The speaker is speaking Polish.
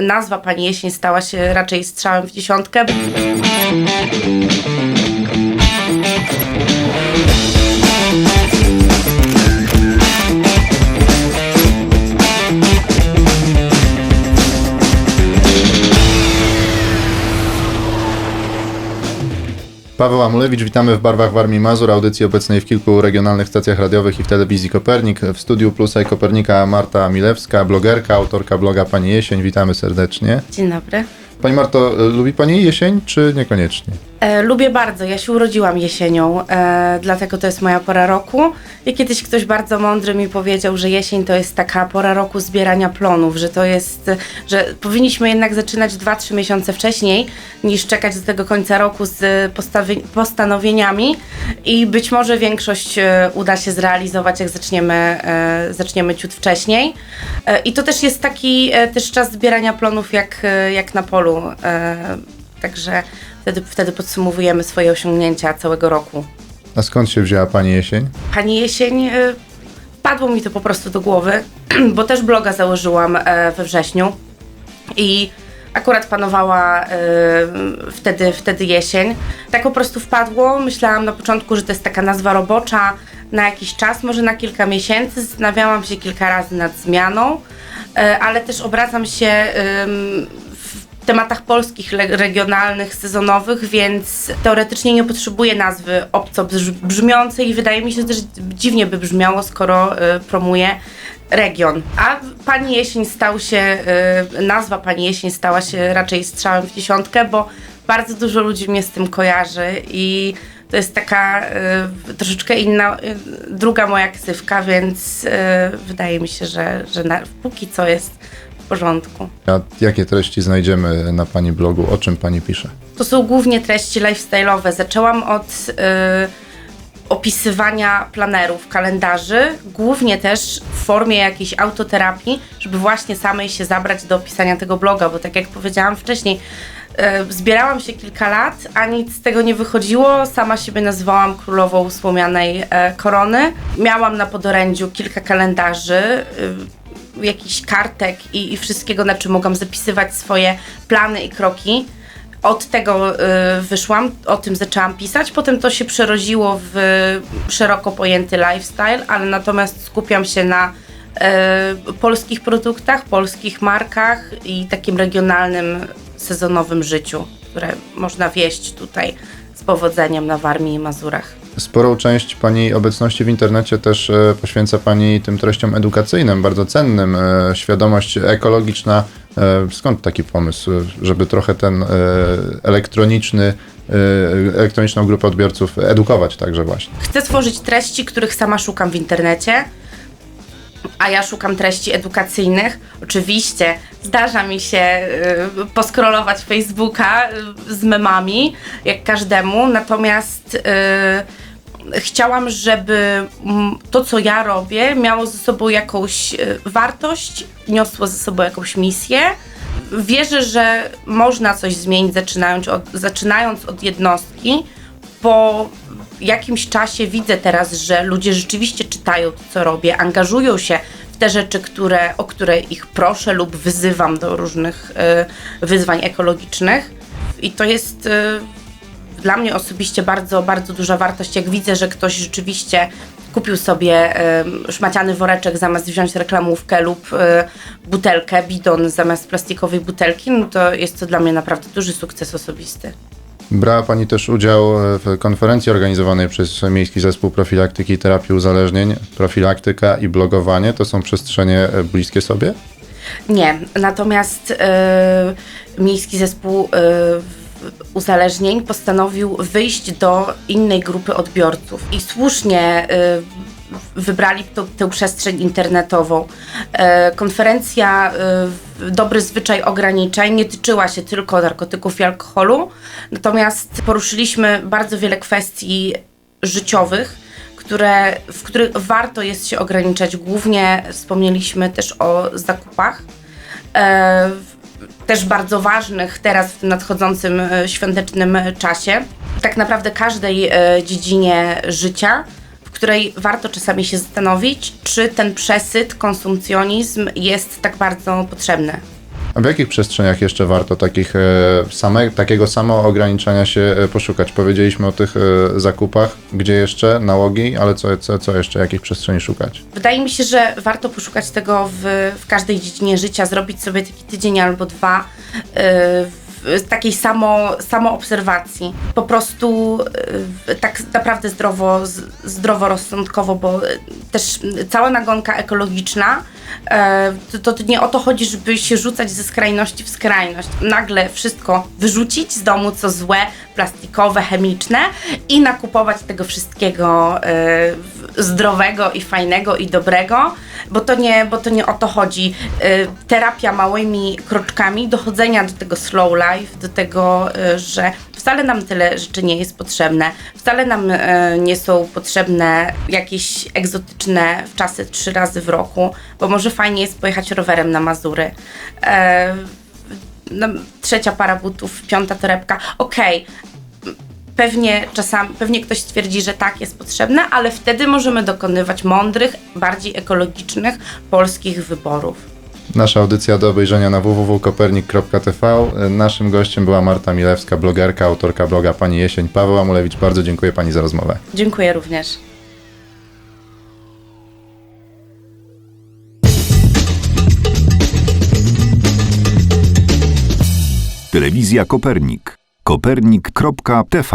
nazwa Pani Jesień stała się raczej strzałem w dziesiątkę. Paweł Amulewicz, witamy w Barwach Warmii Mazur, audycji obecnej w kilku regionalnych stacjach radiowych i w telewizji Kopernik. W studiu Plusa i Kopernika Marta Milewska, blogerka, autorka bloga Pani Jesień. Witamy serdecznie. Dzień dobry. Pani Marto, lubi Pani jesień, czy niekoniecznie? E, lubię bardzo. Ja się urodziłam jesienią, e, dlatego to jest moja pora roku. I kiedyś ktoś bardzo mądry mi powiedział, że jesień to jest taka pora roku zbierania plonów, że to jest, że powinniśmy jednak zaczynać 2-3 miesiące wcześniej niż czekać do tego końca roku z postanowieniami i być może większość e, uda się zrealizować, jak zaczniemy, e, zaczniemy ciut wcześniej. E, I to też jest taki e, też czas zbierania plonów jak, e, jak na polu. E, Także wtedy, wtedy podsumowujemy swoje osiągnięcia całego roku. A skąd się wzięła Pani jesień? Pani jesień, y, wpadło mi to po prostu do głowy, bo też bloga założyłam e, we wrześniu i akurat panowała y, wtedy, wtedy jesień. Tak po prostu wpadło. Myślałam na początku, że to jest taka nazwa robocza na jakiś czas, może na kilka miesięcy. Zastanawiałam się kilka razy nad zmianą, e, ale też obracam się tematach polskich, regionalnych, sezonowych, więc teoretycznie nie potrzebuję nazwy obco brz- brzmiącej i wydaje mi się, że też dziwnie by brzmiało, skoro y, promuję region. A Pani Jesień stał się, y, nazwa Pani Jesień stała się raczej strzałem w dziesiątkę, bo bardzo dużo ludzi mnie z tym kojarzy i to jest taka y, troszeczkę inna, y, druga moja ksywka, więc y, wydaje mi się, że, że na, póki co jest porządku. A jakie treści znajdziemy na Pani blogu? O czym Pani pisze? To są głównie treści lifestyle'owe. Zaczęłam od y, opisywania planerów, kalendarzy, głównie też w formie jakiejś autoterapii, żeby właśnie samej się zabrać do pisania tego bloga, bo tak jak powiedziałam wcześniej, y, zbierałam się kilka lat, a nic z tego nie wychodziło. Sama siebie nazwałam królową słomianej e, korony. Miałam na podorędziu kilka kalendarzy, y, jakichś kartek i, i wszystkiego, na czym mogłam zapisywać swoje plany i kroki. Od tego y, wyszłam, o tym zaczęłam pisać, potem to się przerodziło w szeroko pojęty lifestyle, ale natomiast skupiam się na y, polskich produktach, polskich markach i takim regionalnym, sezonowym życiu, które można wieść tutaj z powodzeniem na Warmii i Mazurach. Sporą część Pani obecności w internecie też e, poświęca Pani tym treściom edukacyjnym, bardzo cennym. E, świadomość ekologiczna. E, skąd taki pomysł, żeby trochę ten elektroniczny, elektroniczną grupę odbiorców edukować także właśnie? Chcę tworzyć treści, których sama szukam w internecie, a ja szukam treści edukacyjnych. Oczywiście zdarza mi się poskrolować Facebooka z memami, jak każdemu, natomiast chciałam, żeby mm, to, co ja robię, miało ze sobą jakąś y, wartość, niosło ze sobą jakąś misję. Wierzę, że można coś zmienić, zaczynając od, zaczynając od jednostki, po jakimś czasie widzę teraz, że ludzie rzeczywiście czytają to, co robię, angażują się w te rzeczy, które, o które ich proszę lub wyzywam do różnych y, wyzwań ekologicznych. I to jest y, dla mnie osobiście bardzo, bardzo duża wartość, jak widzę, że ktoś rzeczywiście kupił sobie szmaciany woreczek zamiast wziąć reklamówkę lub y, butelkę, bidon zamiast plastikowej butelki, no to jest to dla mnie naprawdę duży sukces osobisty. Brała Pani też udział e, w konferencji organizowanej przez Miejski Zespół Profilaktyki i Terapii Uzależnień. Profilaktyka i blogowanie to są przestrzenie e, bliskie sobie? Nie, natomiast e, miejski zespół e, w- uzależnień postanowił wyjść do innej grupy odbiorców i słusznie e, wybrali to, tę przestrzeń internetową. E, konferencja e, Dobry zwyczaj ograniczeń nie tyczyła się tylko narkotyków i alkoholu, natomiast poruszyliśmy bardzo wiele kwestii życiowych, które, w których warto jest się ograniczać. Głównie wspomnieliśmy też o zakupach. E, też bardzo ważnych teraz w nadchodzącym e, świątecznym czasie. Tak naprawdę każdej e, dziedzinie życia, w której warto czasami się zastanowić, czy ten przesyt, konsumpcjonizm jest tak bardzo potrzebny. A w jakich przestrzeniach jeszcze warto takich, e, same, takiego samo ograniczania się e, poszukać? Powiedzieliśmy o tych e, zakupach, gdzie jeszcze nałogi, ale co, co, co jeszcze, jakich przestrzeni szukać? Wydaje mi się, że warto poszukać tego w, w każdej dziedzinie życia, zrobić sobie taki tydzień albo dwa takiej samo, samoobserwacji. Po prostu tak naprawdę zdrowo, zdroworozsądkowo, bo też cała nagonka ekologiczna yy, to, to nie o to chodzi, żeby się rzucać ze skrajności w skrajność. Nagle wszystko wyrzucić z domu, co złe, plastikowe, chemiczne i nakupować tego wszystkiego e, zdrowego i fajnego i dobrego, bo to nie, bo to nie o to chodzi. E, terapia małymi kroczkami, dochodzenia do tego slow life, do tego, e, że wcale nam tyle rzeczy nie jest potrzebne, wcale nam e, nie są potrzebne jakieś egzotyczne czasy trzy razy w roku, bo może fajnie jest pojechać rowerem na Mazury. No, trzecia para butów, piąta torebka, okej. Pewnie czasami, pewnie ktoś stwierdzi, że tak jest potrzebne, ale wtedy możemy dokonywać mądrych, bardziej ekologicznych polskich wyborów. Nasza audycja do obejrzenia na www.kopernik.tv. Naszym gościem była Marta Milewska, blogerka, autorka bloga Pani Jesień. Paweł Amulewicz, bardzo dziękuję Pani za rozmowę. Dziękuję również. Telewizja Kopernik. Kopernik.tv